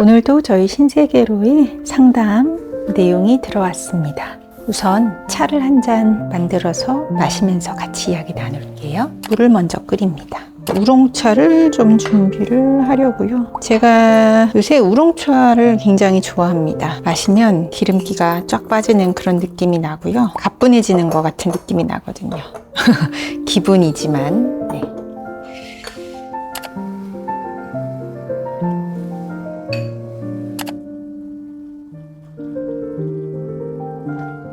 오늘도 저희 신세계로의 상담 내용이 들어왔습니다. 우선 차를 한 잔 만들어서 마시면서 같이 이야기 나눌게요. 물을 먼저 끓입니다. 우롱차를 좀 준비를 하려고요. 제가 요새 우롱차를 굉장히 좋아합니다. 마시면 기름기가 쫙 빠지는 그런 느낌이 나고요. 가뿐해지는 것 같은 느낌이 나거든요. 기분이지만. 네.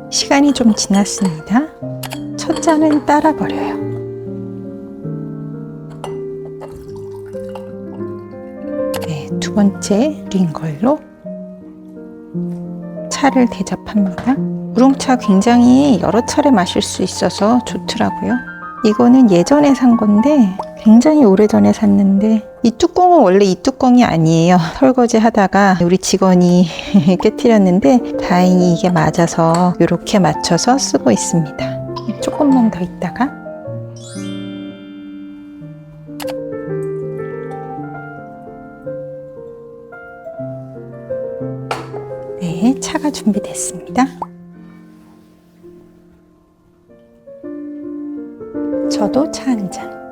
시간이 좀 지났습니다. 첫 잔은 따라 버려요. 네, 두 번째 린 걸로 차를 대접합니다. 우롱차 굉장히 여러 차례 마실 수 있어서 좋더라고요. 이거는 예전에 산 건데 굉장히 오래전에 샀는데 이 뚜껑은 원래 이 뚜껑이 아니에요. 설거지 하다가 우리 직원이 깨뜨렸는데 다행히 이게 맞아서 이렇게 맞춰서 쓰고 있습니다. 조금만 더 있다가 네, 차가 준비됐습니다. 저도 차 한 잔.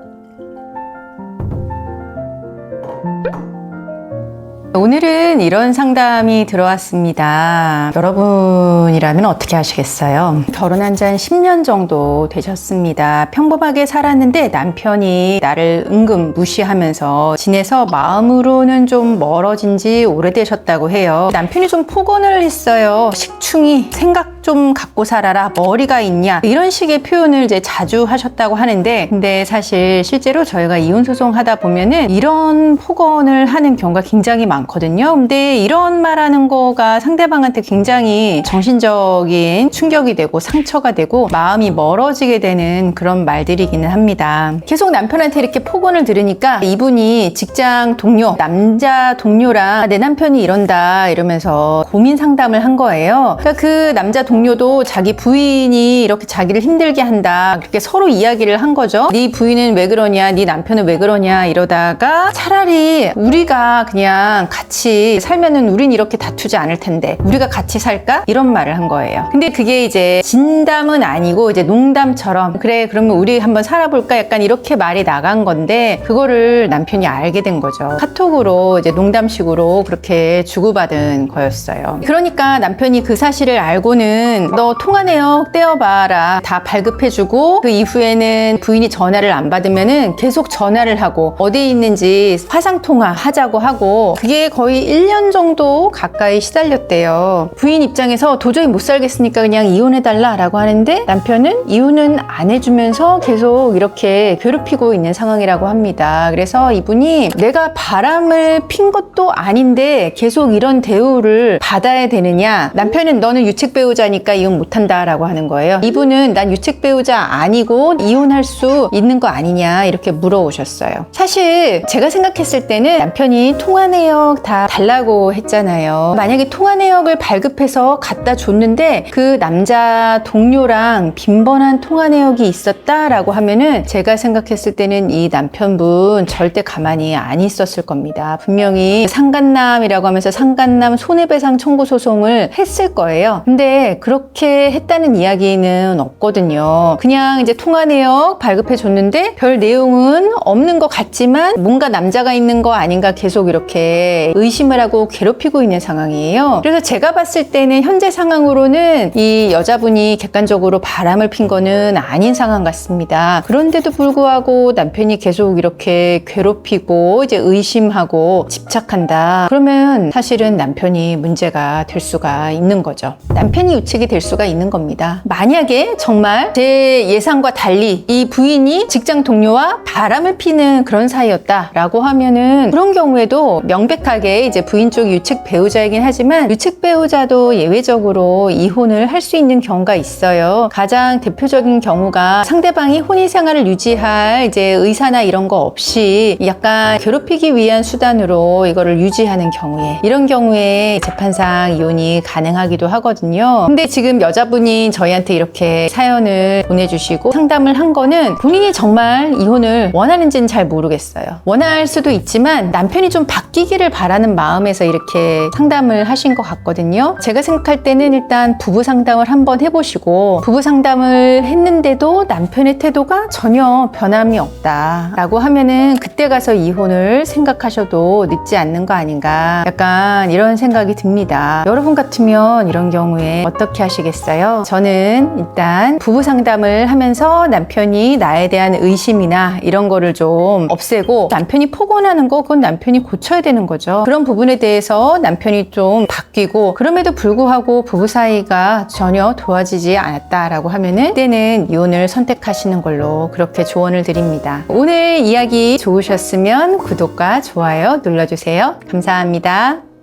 오늘은 이런 상담이 들어왔습니다. 여러분이라면 어떻게 하시겠어요? 결혼한 지 한 10년 정도 되셨습니다. 평범하게 살았는데 남편이 나를 은근 무시하면서 지내서 마음으로는 좀 멀어진 지 오래되셨다고 해요. 남편이 좀 폭언을 했어요. 식충이 생각 좀 갖고 살아라. 머리가 있냐. 이런 식의 표현을 이제 자주 하셨다고 하는데 근데 사실 실제로 저희가 이혼 소송 하다 보면은 이런 폭언을 하는 경우가 굉장히 많거든요. 근데 이런 말하는 거가 상대방한테 굉장히 정신적인 충격이 되고 상처가 되고 마음이 멀어지게 되는 그런 말들이기는 합니다. 계속 남편한테 이렇게 폭언을 들으니까 이분이 직장 동료, 남자 동료랑 내 남편이 이런다 이러면서 고민 상담을 한 거예요. 그러니까 그 남자 동료 도 자기 부인이 이렇게 자기를 힘들게 한다. 그렇게 서로 이야기를 한 거죠. 네 부인은 왜 그러냐, 네 남편은 왜 그러냐 이러다가 차라리 우리가 그냥 같이 살면은 우린 이렇게 다투지 않을 텐데 우리가 같이 살까? 이런 말을 한 거예요. 근데 그게 이제 진담은 아니고 이제 농담처럼 그래 그러면 우리 한번 살아볼까? 약간 이렇게 말이 나간 건데 그거를 남편이 알게 된 거죠. 카톡으로 이제 농담식으로 그렇게 주고받은 거였어요. 그러니까 남편이 그 사실을 알고는 너 통화 내역 떼어봐라 다 발급해주고 그 이후에는 부인이 전화를 안 받으면은 계속 전화를 하고 어디에 있는지 화상 통화 하자고 하고 그게 거의 1년 정도 가까이 시달렸대요. 부인 입장에서 도저히 못 살겠으니까 그냥 이혼해달라라고 하는데 남편은 이혼은 안 해주면서 계속 이렇게 괴롭히고 있는 상황이라고 합니다. 그래서 이분이 내가 바람을 핀 것도 아닌데 계속 이런 대우를 받아야 되느냐. 남편은 너는 유책 배우자니 까 이혼 못한다라고 하는 거예요. 이분은 난 유책 배우자 아니고 이혼할 수 있는 거 아니냐 이렇게 물어오셨어요. 사실 제가 생각했을 때는 남편이 통화 내역 다 달라고 했잖아요. 만약에 통화 내역을 발급해서 갖다 줬는데 그 남자 동료랑 빈번한 통화 내역이 있었다라고 하면은 제가 생각했을 때는 이 남편분 절대 가만히 안 있었을 겁니다. 분명히 상간남이라고 하면서 상간남 손해배상 청구 소송을 했을 거예요. 근데 그렇게 했다는 이야기는 없거든요. 그냥 이제 통화 내역 발급해 줬는데 별 내용은 없는 것 같지만 뭔가 남자가 있는 거 아닌가 계속 이렇게 의심을 하고 괴롭히고 있는 상황이에요. 그래서 제가 봤을 때는 현재 상황으로는 이 여자분이 객관적으로 바람을 핀 거는 아닌 상황 같습니다. 그런데도 불구하고 남편이 계속 이렇게 괴롭히고 이제 의심하고 집착한다. 그러면 사실은 남편이 문제가 될 수가 있는 거죠. 남편이 유책이 될 수가 있는 겁니다. 만약에 정말 제 예상과 달리 이 부인이 직장 동료와 바람을 피는 그런 사이였다라고 하면은 그런 경우에도 명백하게 이제 부인 쪽이 유책 배우자이긴 하지만 유책 배우자도 예외적으로 이혼을 할 수 있는 경우가 있어요. 가장 대표적인 경우가 상대방이 혼인 생활을 유지할 이제 의사나 이런 거 없이 약간 괴롭히기 위한 수단으로 이거를 유지하는 경우에 이런 경우에 재판상 이혼이 가능하기도 하거든요. 근데 지금 여자분이 저희한테 이렇게 사연을 보내주시고 상담을 한 거는 본인이 정말 이혼을 원하는지는 잘 모르겠어요. 원할 수도 있지만 남편이 좀 바뀌기를 바라는 마음에서 이렇게 상담을 하신 것 같거든요. 제가 생각할 때는 일단 부부 상담을 한번 해보시고 부부 상담을 했는데도 남편의 태도가 전혀 변함이 없다라고 하면은 그때 가서 이혼을 생각하셔도 늦지 않는 거 아닌가 약간 이런 생각이 듭니다. 여러분 같으면 이런 경우에 어 떻게 하시겠어요? 저는 일단 부부 상담을 하면서 남편이 나에 대한 의심이나 이런 거를 좀 없애고 남편이 폭언하는 거 그건 남편이 고쳐야 되는 거죠. 그런 부분에 대해서 남편이 좀 바뀌고 그럼에도 불구하고 부부 사이가 전혀 도와지지 않았다라고 하면은 그때는 이혼을 선택하시는 걸로 그렇게 조언을 드립니다. 오늘 이야기 좋으셨으면 구독과 좋아요 눌러주세요. 감사합니다.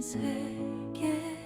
세계로